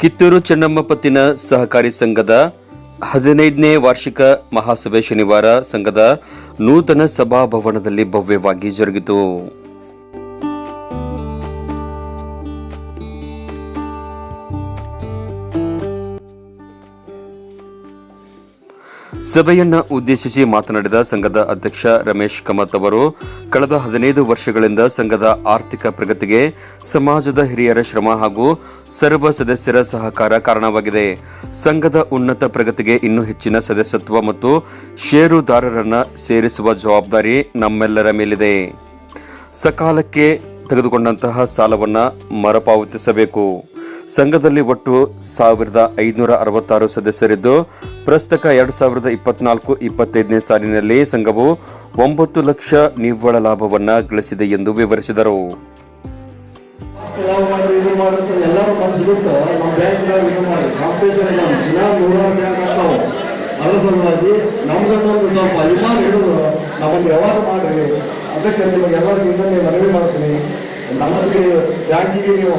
ಕಿತ್ತೂರು ಚೆನ್ನಮ್ಮ ಪತ್ತಿನ ಸಹಕಾರಿ ಸಂಘದ ಹದಿನೈದನೇ ವಾರ್ಷಿಕ ಮಹಾಸಭೆ ಶನಿವಾರ ಸಂಘದ ನೂತನ ಸಭಾಭವನದಲ್ಲಿ ಭವ್ಯವಾಗಿ ಜರುಗಿತು. ಸಭೆಯನ್ನ ಉದ್ದೇಶಿಸಿ ಮಾತನಾಡಿದ ಸಂಘದ ಅಧ್ಯಕ್ಷ ರಮೇಶ್ ಕಮತ್ ಅವರು, ಕಳೆದ ಹದಿನೈದು ವರ್ಷಗಳಿಂದ ಸಂಘದ ಆರ್ಥಿಕ ಪ್ರಗತಿಗೆ ಸಮಾಜದ ಹಿರಿಯರ ಶ್ರಮ ಹಾಗೂ ಸರ್ವ ಸದಸ್ಯರ ಸಹಕಾರ ಕಾರಣವಾಗಿದೆ. ಸಂಘದ ಉನ್ನತ ಪ್ರಗತಿಗೆ ಇನ್ನೂ ಹೆಚ್ಚಿನ ಸದಸ್ಯತ್ವ ಮತ್ತು ಷೇರುದಾರರನ್ನು ಸೇರಿಸುವ ಜವಾಬ್ದಾರಿ ನಮ್ಮೆಲ್ಲರ ಮೇಲಿದೆ. ಸಕಾಲಕ್ಕೆ ತೆಗೆದುಕೊಂಡಂತಹ ಸಾಲವನ್ನು ಮರುಪಾವತಿಸಬೇಕು. ಸಂಘದಲ್ಲಿ ಒಟ್ಟು ಸಾವಿರದ ಐದುನೂರ ಅರವತ್ತಾರು ಸದಸ್ಯರಿದ್ದು ಪ್ರಸ್ತಕ ಎರಡು ಸಾವಿರದ ಇಪ್ಪತ್ನಾಲ್ಕು ಇಪ್ಪತ್ತೈದನೇ ಸಾಲಿನಲ್ಲಿ ಸಂಘವು ಒಂಬತ್ತು ಲಕ್ಷ ನಿವ್ವಳ ಲಾಭವನ್ನು ಗಳಿಸಿದೆ ಎಂದು ವಿವರಿಸಿದರು. ಅದಕ್ಕೆ ನಿಮಗೆ ಎಲ್ಲರಿಗೂ ಇನ್ನೊಂದು ಮನವಿ ಮಾಡ್ತೀನಿ. ನಮ್ಮಲ್ಲಿ ಬ್ಯಾಂಕಿಗೆ ನೀವು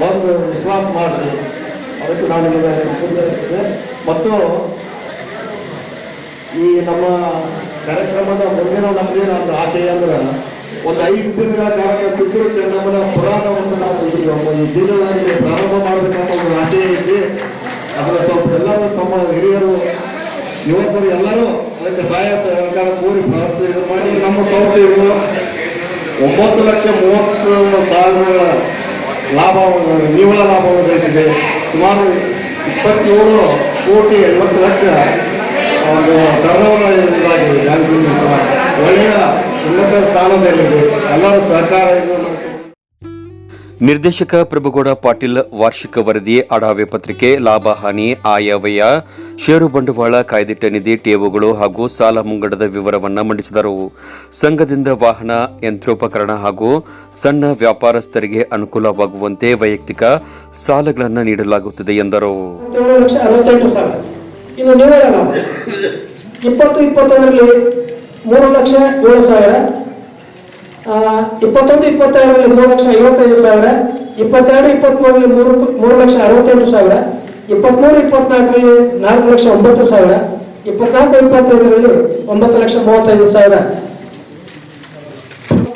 ಬಂದು ವಿಶ್ವಾಸ ಮಾಡಿರಿ ಅದಕ್ಕೆ ನಾನು ನಿಮಗೆ ಮತ್ತು ಈ ನಮ್ಮ ಕಾರ್ಯಕ್ರಮದ ಮುಂದಿನ ನಮ್ಮದೇನು ಒಂದು ಆಸೆ ಅಂದ್ರೆ ಒಂದು ಐದು ದಿನಗಳ ಕಾರಣ ಕಿತ್ತೂರು ಚೆನ್ನಮ್ಮನ ಪುರಾಣವನ್ನು ನಾವು ಈ ಜಿಲ್ಲೆಯಲ್ಲಿ ಪ್ರಾರಂಭ ಮಾಡಬೇಕಂತ ಒಂದು ಆಸೆ ಐತಿ ಅದರ ಸ್ವಲ್ಪ ಎಲ್ಲರೂ ತಮ್ಮ ಹಿರಿಯರು, ಯುವಕರು ಎಲ್ಲರೂ ಅದಕ್ಕೆ ಸಹಾಯ ಸಹಕಾರ ಕೋರಿ ಪ್ರಾರ್ಥನೆ ಮಾಡಿ. ನಮ್ಮ ಸಂಸ್ಥೆಗಳು ಒಂಬತ್ತು ಲಕ್ಷ ಮೂವತ್ತು ಸಾವಿರ ಲಾಭ ನಿವ್ವಳ ಲಾಭವನ್ನು ಗಳಿಸಿದೆ ಸುಮಾರು ಇಪ್ಪತ್ತೇಳು ಕೋಟಿ ಐವತ್ತು ಲಕ್ಷ ಒಂದು ಟರ್ನೋವರ್ ಇದಾಗಿದೆ ಬ್ಯಾಂಕಿಂಗ್ ಸಹ. ಒಳ್ಳೆಯ ಉನ್ನತ ಸ್ಥಾನದಲ್ಲಿದೆ. ಎಲ್ಲರೂ ಸಹಕಾರ ಇದು ನಿರ್ದೇಶಕ ಪ್ರಭುಗೌಡ ಪಾಟೀಲ್ ವಾರ್ಷಿಕ ವರದಿ ಅಡಾವೆ ಪತ್ರಿಕೆ, ಲಾಭ, ಹಾನಿ, ಆಯವ್ಯಯ, ಷೇರು ಬಂಡವಾಳ, ಕಾಯ್ದಿಟ್ಟ ನಿಧಿ ಠೇವುಗಳು ಹಾಗೂ ಸಾಲ ಮುಂಗಡದ ವಿವರವನ್ನು ಮಂಡಿಸಿದರು. ಸಂಘದಿಂದ ವಾಹನ, ಯಂತ್ರೋಪಕರಣ ಹಾಗೂ ಸಣ್ಣ ವ್ಯಾಪಾರಸ್ಥರಿಗೆ ಅನುಕೂಲವಾಗುವಂತೆ ವೈಯಕ್ತಿಕ ಸಾಲಗಳನ್ನು ನೀಡಲಾಗುತ್ತದೆ ಎಂದರು. ಇಪ್ಪತ್ತು ಇಪ್ಪತ್ತೊಂದರಲ್ಲಿ ಮೂರು ಲಕ್ಷ ಏಳು ಸಾವಿರ ಆ, ಇಪ್ಪತ್ತೊಂದು, ಇಪ್ಪತ್ತೆರಡರಲ್ಲಿ ಮೂರು ಲಕ್ಷ ಐವತ್ತೈದು ಸಾವಿರ, ಇಪ್ಪತ್ತೆರಡು ಇಪ್ಪತ್ಮೂರಲ್ಲಿ ಮೂರು ಮೂರು ಲಕ್ಷ ಅರವತ್ತೆಂಟು ಸಾವಿರ, ಇಪ್ಪತ್ಮೂರು, ಇಪ್ಪತ್ನಾಲ್ಕರಲ್ಲಿ ನಾಲ್ಕು ಲಕ್ಷ ಒಂಬತ್ತು ಸಾವಿರ, ಇಪ್ಪತ್ನಾಲ್ಕು, ಇಪ್ಪತ್ತೈದರಲ್ಲಿ ಒಂಬತ್ತು ಲಕ್ಷ ಮೂವತ್ತೈದು ಸಾವಿರ.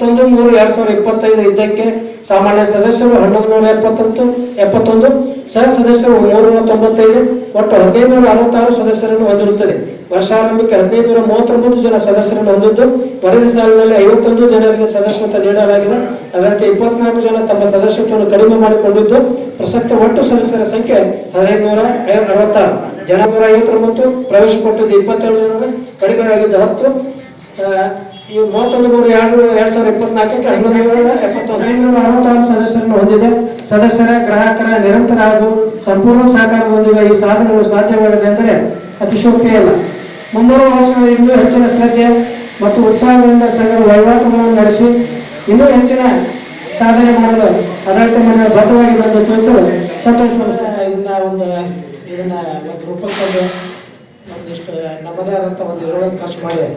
ಇಪ್ಪತ್ತೊಂದು, ಮೂರು ಎರಡ್ ಸಾವಿರದ ಇಪ್ಪತ್ತೈದು ಇದಕ್ಕೆ ಸಾಮಾನ್ಯ ಸದಸ್ಯರು ಹನ್ನೊಂದು ನೂರ ಎಪ್ಪತ್ತೊಂದು ಎಪ್ಪತ್ತೊಂದು, ಸಹ ಸದಸ್ಯರು ಮೂರುನೂರ ತೊಂಬತ್ತೈದು, ಒಟ್ಟು ಹದಿನೈದು ನೂರ ಅರವತ್ತಾರು ಸದಸ್ಯರನ್ನು ಹೊಂದಿರುತ್ತದೆ. ವರ್ಷಾರಂಭಕ್ಕೆ ಹದಿನೈದು ನೂರ ಮೂವತ್ತೊಂಬತ್ತು ಜನ ಸದಸ್ಯರನ್ನು ಹೊಂದಿದ್ದು, ವರದಿ ಸಾಲಿನಲ್ಲಿ ಐವತ್ತೊಂದು ಜನರಿಗೆ ಸದಸ್ಯತ್ವ ನೀಡಲಾಗಿದೆ. ಅದರಂತೆ ಇಪ್ಪತ್ನಾಲ್ಕು ಜನ ತಮ್ಮ ಸದಸ್ಯತ್ವವನ್ನು ಕಡಿಮೆ ಮಾಡಿಕೊಂಡಿದ್ದು, ಪ್ರಸಕ್ತ ಒಟ್ಟು ಸದಸ್ಯರ ಸಂಖ್ಯೆ ಹದಿನೈದು ನೂರ ಅರವತ್ತಾರು. ಜನ ನೂರ ಐವತ್ತೊಂಬತ್ತು ಪ್ರವೇಶ ಕೊಟ್ಟಿದ್ದು ಇಪ್ಪತ್ತೆರಡು ಜನ ಕಡಿಮೆಯಾಗಿದ್ದು ಹತ್ತು ಈ ಮೂವತ್ತೊಂದು ಮೂರು ಎರಡು ಎರಡ್ ಸಾವಿರದ ಇಪ್ಪತ್ನಾಲ್ಕಕ್ಕೆ ಅರವತ್ತಾರು ಸದಸ್ಯರನ್ನು ಹೊಂದಿದೆ. ಸದಸ್ಯರ ಗ್ರಾಹಕರ ನಿರಂತರ ಹಾಗೂ ಸಂಪೂರ್ಣ ಸಹಕಾರ ಹೊಂದಿರುವ ಈ ಸಾಧನೆಗಳು ಸಾಧ್ಯವಾಗಿದೆ ಅಂದರೆ ಅತಿಶೋಕ್ತಿ ಅಲ್ಲ ಮುಂಬರುವ ವರ್ಷಗಳು ಇನ್ನೂ ಹೆಚ್ಚಿನ ಶ್ರದ್ಧೆ ಮತ್ತು ಉತ್ಸಾಹದಿಂದ ಸಂಘದ ವಹಿವಾಟುಗಳನ್ನು ನಡೆಸಿ ಇನ್ನೂ ಹೆಚ್ಚಿನ ಸಾಧನೆ ಮಾಡಲು ಆಡಳಿತ ಮಂಡಳಿ ಬದ್ಧವಾಗಿ ಬಂದು ತಿಳಿಸಲು ಸಂತೋಷ ಇದನ್ನ ಒಂದು ಇದನ್ನ ಒಂದು ರೂಪಕ್ಕೆ ಒಂದಿಷ್ಟು ನಮ್ಮದೇ ಆದಂಥ ಒಂದು ಎರಡು ಖರ್ಚು ಮಾಡಿ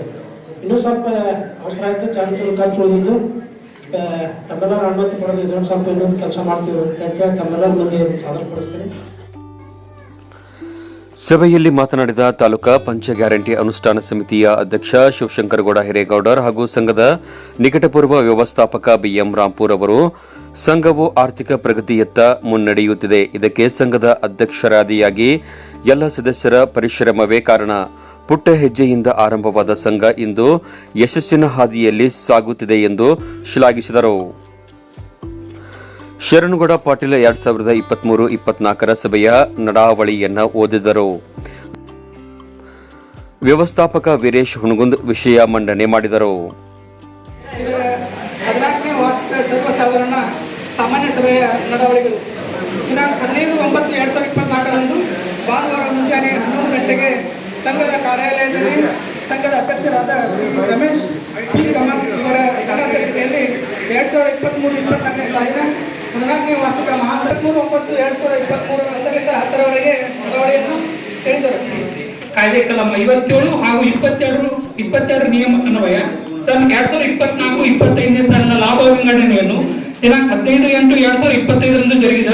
ಇನ್ನೂ ಸ್ವಲ್ಪ ಅವಸರ ಆಯ್ತು, ಚಾರ್ಜ್ ಖರ್ಚು ಉಳಿದಿದ್ದು. ತಮ್ಮೆಲ್ಲರ ಅನುಮತಿ ಪಡೆದು ಇದೊಂದು ಸ್ವಲ್ಪ ಇನ್ನೊಂದು ಕೆಲಸ ಮಾಡ್ತೀವಿ. ಅಂತ ತಮ್ಮೆಲ್ಲರ ಮುಂದೆ ಸಾಧನೆ ಪಡಿಸ್ತೀನಿ ಸಭೆಯಲ್ಲಿ ಮಾತನಾಡಿದ ತಾಲೂಕಾ ಪಂಚ ಗ್ಯಾರಂಟಿ ಅನುಷ್ಠಾನ ಸಮಿತಿಯ ಅಧ್ಯಕ್ಷ ಶಿವಶಂಕರಗೌಡ ಹಿರೇಗೌಡರ್ ಹಾಗೂ ಸಂಘದ ನಿಕಟಪೂರ್ವ ವ್ಯವಸ್ಥಾಪಕ ಬಿಎಂ ರಾಂಪುರ್ ಅವರು, ಸಂಘವು ಆರ್ಥಿಕ ಪ್ರಗತಿಯತ್ತ ಮುನ್ನಡೆಯುತ್ತಿದೆ. ಇದಕ್ಕೆ ಸಂಘದ ಅಧ್ಯಕ್ಷರಾದಿಯಾಗಿ ಎಲ್ಲ ಸದಸ್ಯರ ಪರಿಶ್ರಮವೇ ಕಾರಣ. ಪುಟ್ಟ ಹೆಜ್ಜೆಯಿಂದ ಆರಂಭವಾದ ಸಂಘ ಇಂದು ಯಶಸ್ಸಿನ ಹಾದಿಯಲ್ಲಿ ಸಾಗುತ್ತಿದೆ ಎಂದು ಶ್ಲಾಘಿಸಿದರು. ಶರಣಗೌಡ ಪಾಟೀಲ್ ಎರಡ್ ಸಾವಿರದ ಇಪ್ಪತ್ಮೂರು ಇಪ್ಪತ್ನಾಲ್ಕರ ಸಭೆಯ ನಡಾವಳಿಯನ್ನು ಓದಿದರು. ವ್ಯವಸ್ಥಾಪಕ ವೀರೇಶ್ ಹುಣಗುಂದ್ ವಿಷಯ ಮಂಡನೆ ಮಾಡಿದರು. ಸಾಮಾನ್ಯ ಸಭೆಯ ನಡಾವಳಿಗಳು. ಹದಿನೈದು ಒಂಬತ್ತು ಸಾವಿರದ ಇಪ್ಪತ್ನಾಲ್ಕರಂದು ಭಾನುವಾರ ಮುಂಜಾನೆ ಗಂಟೆಗೆ ಸಂಘದ ಕಾರ್ಯಾಲಯದಲ್ಲಿ ಸಂಘದ ಅಧ್ಯಕ್ಷರಾದ ರಮೇಶ್ ಪಿ ಕಮಲ್ ಇವರ ಅಧ್ಯಕ್ಷತೆಯಲ್ಲಿ ಎರಡು ಸಾವಿರದ ಇಪ್ಪತ್ತ್ಮೂರು ಇಪ್ಪತ್ನಾಲ್ಕನೇ ಸಾಲಿನ ಹದಿನಾಲ್ಕನೇ ವಾರ್ಷಿಕ ಮಹಾಸತ್ಮೂರು ಒಂಬತ್ತು ಎರಡು ಸಾವಿರದ ಇಪ್ಪತ್ತ್ಮೂರು ಹತ್ತರಿಂದ ಹತ್ತರವರೆಗೆ ಬದಲಾವಣೆಯನ್ನು ಹೇಳಿದರು. ಕಾಯ್ದೆ ಕಲಂ ಐವತ್ತೇಳು ಹಾಗೂ ಇಪ್ಪತ್ತೆರಡು ಇಪ್ಪತ್ತೆರಡು ನಿಯಮ ಅನ್ವಯ. ಸನ್ ಎರಡ್ ಸಾವಿರದ ಇಪ್ಪತ್ನಾಲ್ಕು ಇಪ್ಪತ್ತೈದನೇ ಸಾಲಿನ ಲಾಭ ವಿಂಗಡಣೆಯನ್ನು ದಿನಾಂಕ ಹದಿನೈದು ಎಂಟು ಎರಡ್ ಸಾವಿರದ ಇಪ್ಪತ್ತೈದರಂದು ಜರುಗಿದ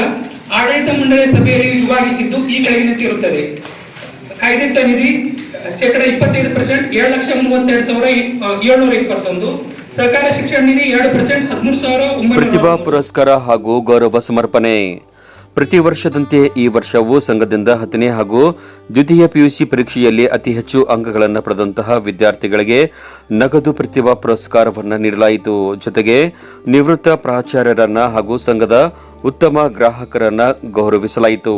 ಆಡಳಿತ ಮಂಡಳಿ ಸಭೆಯಲ್ಲಿ ವಿಭಾಗಿಸಿದ್ದು ಈ ಕೆಳಗಿನಂತೆ ಇರುತ್ತದೆ ಕಾಯ್ದಿಟ್ಟ ನಿಧಿ, ಶೇಕಡ ಇಪ್ಪತ್ತೈದು ಪರ್ಸೆಂಟ್ ಏಳು ಲಕ್ಷ ಮೂವತ್ತೆರಡು ಸಾವಿರ ಏಳ್ನೂರ ಇಪ್ಪತ್ತೊಂದು. ಸರ್ಕಾರ ಶಿಕ್ಷಣ ನಿಧಿ ಎರಡು ಪರ್ಸೆಂಟ್ ಹದಿಮೂರು ಸಾವಿರ ಪ್ರತಿಭಾ ಪುರಸ್ಕಾರ ಹಾಗೂ ಗೌರವ ಸಮರ್ಪಣೆ. ಪ್ರತಿ ವರ್ಷದಂತೆ ಈ ವರ್ಷವೂ ಸಂಘದಿಂದ ಹತ್ತನೇ ಹಾಗೂ ದ್ವಿತೀಯ ಪಿಯುಸಿ ಪರೀಕ್ಷೆಯಲ್ಲಿ ಅತಿ ಹೆಚ್ಚು ಅಂಕಗಳನ್ನು ಪಡೆದಂತಹ ವಿದ್ಯಾರ್ಥಿಗಳಿಗೆ ನಗದು ಪ್ರತಿಭಾ ಪುರಸ್ಕಾರವನ್ನು ನೀಡಲಾಯಿತು. ಜೊತೆಗೆ ನಿವೃತ್ತ ಪ್ರಾಚಾರ್ಯರನ್ನ ಹಾಗೂ ಸಂಘದ ಉತ್ತಮ ಗ್ರಾಹಕರನ್ನ ಗೌರವಿಸಲಾಯಿತು.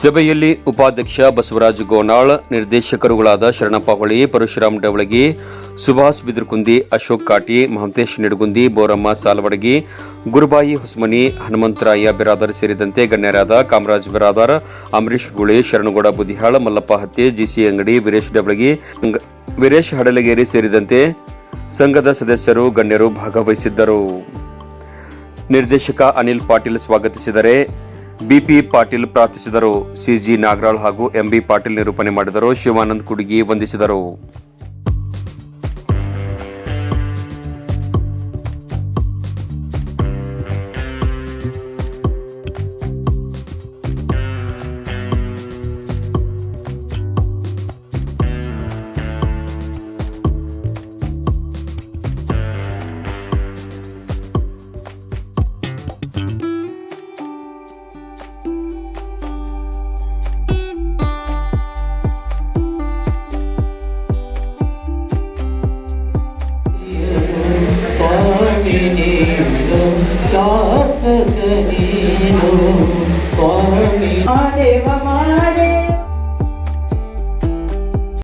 ಸಭೆಯಲ್ಲಿ ಉಪಾಧ್ಯಕ್ಷ ಬಸವರಾಜ ಗೋನಾಳ್, ನಿರ್ದೇಶಕರುಗಳಾದ ಶರಣಪ್ಪ ಹೊಳಿ ಪರಶುರಾಮ್ ಡವಳಗಿ, ಸುಭಾಷ್ ಬಿದ್ರಕುಂದಿ, ಅಶೋಕ್ ಕಾಟಿ, ಮಹಂತೇಶ್ ನಿಡಗುಂದಿ, ಬೋರಮ್ಮ ಸಾಲವಡಗಿ, ಗುರುಬಾಯಿ ಹೊಸ್ಮನಿ, ಹನುಮಂತರಾಯ ಬಿರಾದರ್ ಸೇರಿದಂತೆ ಗಣ್ಯರಾದ ಕಾಮರಾಜ್ ಬಿರಾದರ್ ಅಂಬರೀಶ್ ಗುಳಿ, ಶರಣಗೌಡ ಬುದಿಹಾಳ್, ಮಲ್ಲಪ್ಪ ಹತ್ಯೆ ಜಿಸಿ ಅಂಗಡಿ, ವೀರೇಶ್ ಡವಳಗಿ ವೀರೇಶ್ ಹಡಲಗೇರಿ ಸೇರಿದಂತೆ ಸಂಘದ ಸದಸ್ಯರು, ಗಣ್ಯರು ಭಾಗವಹಿಸಿದ್ದರು. ನಿರ್ದೇಶಕ ಅನಿಲ್ ಪಾಟೀಲ್ ಸ್ವಾಗತಿಸಿದರೆ ಬಿಪಿ ಪಾಟೀಲ್ ಪ್ರಾರ್ಥಿಸಿದರು. ಸಿಜಿ ನಾಗರಾಳ್ ಹಾಗೂ ಎಂಬಿ ಪಾಟೀಲ್ ನಿರೂಪಣೆ ಮಾಡಿದರು. ಶಿವಾನಂದ್ ಕುಡುಗಿ ವಂದಿಸಿದರು. ಶಾಸಕ ನೀನು ಸ್ವಾಮಿ ಮಹಾದೇವ ಮಹಾದೇವ